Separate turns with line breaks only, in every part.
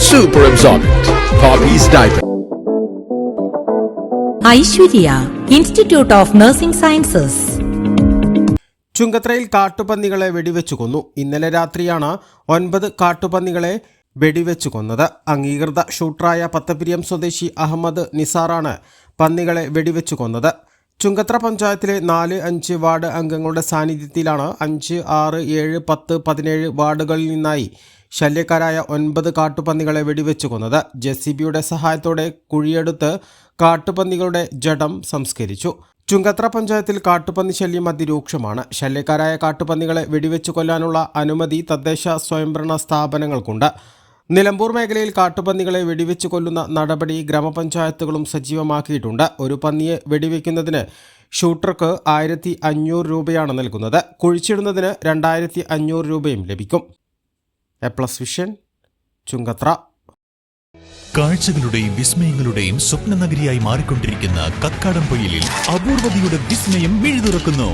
Super absorbent. Hobbies diaper.
Aishwarya institute of nursing sciences
ചുങ്കത്രയിൽ കാട്ടുപന്നികളെ വെടിവെച്ചു കൊന്നു ഇന്നലെ രാത്രിയാണ് ഒൻപത് കാട്ടുപന്നികളെ വെടിവെച്ചു കൊന്നത് അംഗീകൃത ഷൂട്ടറായ പത്തപ്പിരിയം സ്വദേശി അഹമ്മദ് നിസാറാണ് പന്നികളെ വെടിവെച്ചു കൊന്നത് ചുങ്കത്ര പഞ്ചായത്തിലെ നാല് അഞ്ച് വാർഡ് അംഗങ്ങളുടെ സാന്നിധ്യത്തിലാണ് അഞ്ച് ആറ് ഏഴ് പത്ത് പതിനേഴ് വാർഡുകളിൽ നിന്നായി ശല്യക്കാരായ ഒൻപത് കാട്ടുപന്നികളെ വെടിവെച്ചു കൊന്നത്. ജെ സി ബിയുടെ സഹായത്തോടെ കുഴിയെടുത്ത് കാട്ടുപന്നികളുടെ ജഡം സംസ്കരിച്ചു. ചുങ്കത്ര പഞ്ചായത്തിൽ കാട്ടുപന്നി ശല്യം അതിരൂക്ഷമാണ്. ശല്യക്കാരായ കാട്ടുപന്നികളെ വെടിവെച്ചു കൊല്ലാനുള്ള അനുമതി തദ്ദേശ സ്വയംഭരണ സ്ഥാപനങ്ങൾക്കുണ്ട്. നിലമ്പൂർ മേഖലയിൽ കാട്ടുപന്നികളെ വെടിവെച്ച് കൊല്ലുന്ന നടപടി ഗ്രാമപഞ്ചായത്തുകളും സജീവമാക്കിയിട്ടുണ്ട്. ഒരു പന്നിയെ വെടിവെക്കുന്നതിന് ഷൂട്ടർക്ക് ആയിരത്തി അഞ്ഞൂറ് രൂപയാണ് നൽകുന്നത്. കുഴിച്ചിടുന്നതിന് രണ്ടായിരത്തി അഞ്ഞൂറ് രൂപയും ലഭിക്കും. A plus vision Chungathara.
കാഴ്ചകളുടെയും വിസ്മയങ്ങളുടെയും സ്വപ്ന നഗരിയായി മാറിക്കൊണ്ടിരിക്കുന്ന കക്കാടംപൊയിലിൽ അപൂർവതയുടെ വിസ്മയം മിഴുതുറക്കുന്നു.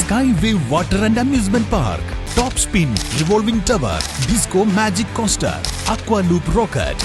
Sky wave water and amusement park top spin revolving tower disco magic coaster aqua loop rocket